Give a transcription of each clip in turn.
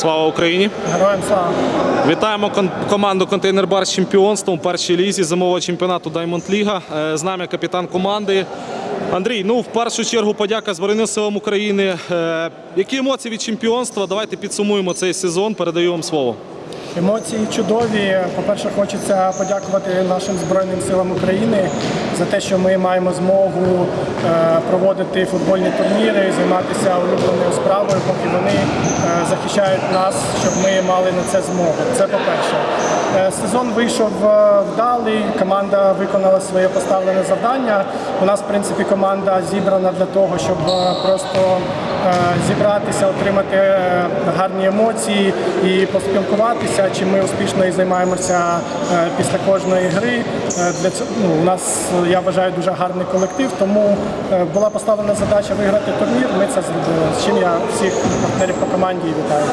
Слава Україні! Героям слава! Вітаємо команду Контейнер Бар з чемпіонством у першій лізі зимового чемпіонату Diamond Ліга. Е, З нами капітан команди. Андрій, ну в першу чергу подяка Збройним силам України. Е, Які емоції від чемпіонства? Давайте підсумуємо цей сезон. Передаю вам слово. Емоції чудові. По-перше, хочеться подякувати нашим Збройним силам України за те, що ми маємо змогу е, проводити футбольні турніри, займатися улюбленою справою, поки вони захищають нас, щоб ми мали на це змогу. Це по-перше. Е, Сезон вийшов е, вдалий, команда виконала своє поставлене завдання. У нас, в принципі, команда зібрана для того, щоб е, просто е, зібратися, отримати е, гарні емоції і поспілкуватися. Чим ми успішно і займаємося е, після кожної гри. Е, Для цього ну, у нас я вважаю дуже гарний колектив, тому е, була поставлена задача виграти турнір. Ми це зробили. З чим я всіх партнерів по команді вітаю.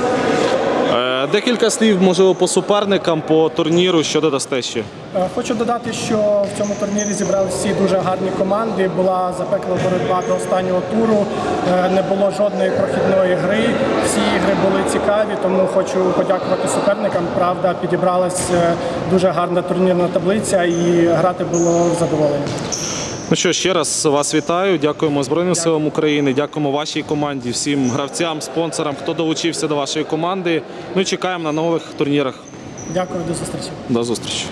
Е, Декілька слів, можливо, по суперникам по турніру. Що додасте ще? Е, Хочу додати, що в цьому турнірі зібрали всі дуже гарні команди. Була запекла боротьба до останнього туру. Е, Не було жодної прохідної гри. Всі ігри були цікаві, тому хочу подякувати суперникам. Правда, підібралась дуже гарна турнірна таблиця і грати було задоволення. Ну що, ще раз вас вітаю. Дякуємо Збройним силам України. Дякуємо вашій команді, всім гравцям, спонсорам, хто долучився до вашої команди. Ну і чекаємо на нових турнірах. Дякую, до зустрічі. До зустрічі.